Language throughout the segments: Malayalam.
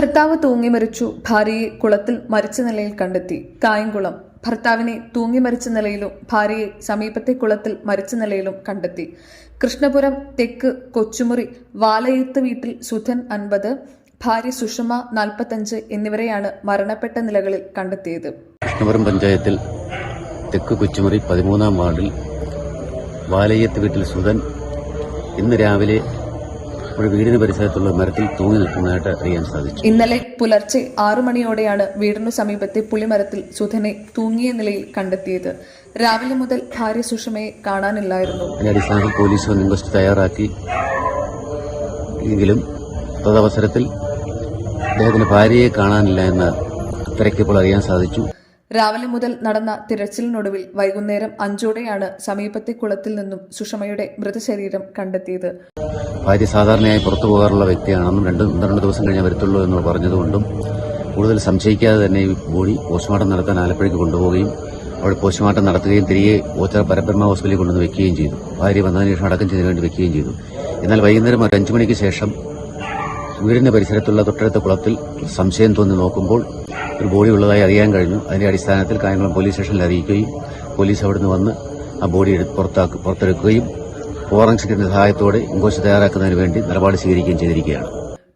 ഭർത്താവ് തൂങ്ങി മരിച്ചു. ഭാര്യയെ കുളത്തിൽ മരിച്ച നിലയിൽ കണ്ടെത്തി. കായംകുളം. ഭർത്താവിനെ തൂങ്ങി മരിച്ച നിലയിലും ഭാര്യയെ സമീപത്തെ കുളത്തിൽ മരിച്ച നിലയിലും കണ്ടെത്തി. കൃഷ്ണപുരം തെക്ക് കൊച്ചുമുറി വാലയത്ത് വീട്ടിൽ സുധൻ അൻപത് ഭാര്യ സുഷമ നാൽപ്പത്തഞ്ച് എന്നിവരെയാണ് മരണപ്പെട്ട നിലകളിൽ കണ്ടെത്തിയത്. കൃഷ്ണപുരം പഞ്ചായത്തിൽ തെക്ക് കൊച്ചുമുറി പതിമൂന്നാം വാർഡിൽ വാലയ്യത്ത് വീട്ടിൽ സുധൻ ഇന്ന് രാവിലെ ഒരു വീടിന് പരിസരത്തുള്ള മരത്തിൽ തൂങ്ങി നിൽക്കുന്നതായിട്ട് അറിയാൻ സാധിച്ചു. ഇന്നലെ പുലർച്ചെ ആറു മണിയോടെയാണ് വീടിനു സമീപത്തെ പുളിമരത്തിൽ സുധനെ തൂങ്ങിയ നിലയിൽ കണ്ടെത്തിയത്. രാവിലെ മുതൽ ഭാര്യ സുഷമയെ കാണാനില്ലായിരുന്നു. അതിന്റെ അടിസ്ഥാനത്തിൽ പോലീസ് വന്ന് ഇൻക്വസ്റ്റ് തയ്യാറാക്കി. എങ്കിലും തദവസരത്തിൽ അദ്ദേഹത്തിന്റെ ഭാര്യയെ കാണാനില്ല എന്ന് തിരക്കിയപ്പോൾ അറിയാൻ സാധിച്ചു. രാവിലെ മുതൽ നടന്ന തിരച്ചിലിനൊടുവിൽ വൈകുന്നേരം അഞ്ചോടെയാണ് സമീപത്തെ കുളത്തിൽ നിന്നും സുഷമയുടെ മൃതശരീരം കണ്ടെത്തിയത്. ഭാര്യ സാധാരണയായി പുറത്തു പോകാറുള്ള വ്യക്തിയാണെന്നും രണ്ട് പന്ത്രണ്ട് ദിവസം കഴിഞ്ഞാൽ വരത്തുള്ളൂ എന്ന് പറഞ്ഞതുകൊണ്ടും കൂടുതൽ സംശയിക്കാതെ തന്നെ ഈ ബോഡി പോസ്റ്റ്മോർട്ടം നടത്താൻ ആലപ്പുഴയ്ക്ക് കൊണ്ടുപോവുകയും അവിടെ പോസ്റ്റ്മോർട്ടം നടത്തുകയും തിരികെ ഓച്ചറ പരബ്രഹ്മ ഹോസ്പിറ്റലിൽ കൊണ്ടുവന്ന് വെക്കുകയും ചെയ്തു. ഭാര്യ വന്നതിന് ശേഷം അടക്കം ചെയ്തതിനു വേണ്ടി വെക്കുകയും ചെയ്തു. എന്നാൽ വൈകുന്നേരം ഒരു അഞ്ചു മണിക്ക് ശേഷം വീടിന്റെ പരിസരത്തുള്ള തൊട്ടടുത്ത കുളത്തിൽ സംശയം തോന്നി നോക്കുമ്പോൾ ഒരു ബോഡി ഉള്ളതായി അറിയാൻ കഴിഞ്ഞു. അതിന്റെ അടിസ്ഥാനത്തിൽ കായംകുളം പോലീസ് സ്റ്റേഷനിൽ അറിയിക്കുകയും പോലീസ് അവിടുന്ന് വന്ന് ആ ബോഡി പുറത്താക്ക പുറത്തെടുക്കുകയും ഫോറൻസിക്കിന്റെ സഹായത്തോടെ ഇൻക്വസ്റ്റ് തയ്യാറാക്കുന്നതിന് വേണ്ടി നിലപാട് സ്വീകരിക്കുകയും ചെയ്തിരിക്കുകയാണ്.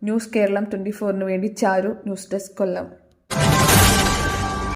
ന്യൂസ് കേരളം ട്വന്റി ഫോറിന് വേണ്ടി ചാരു ന്യൂസ് ഡെസ്ക് കൊല്ലം.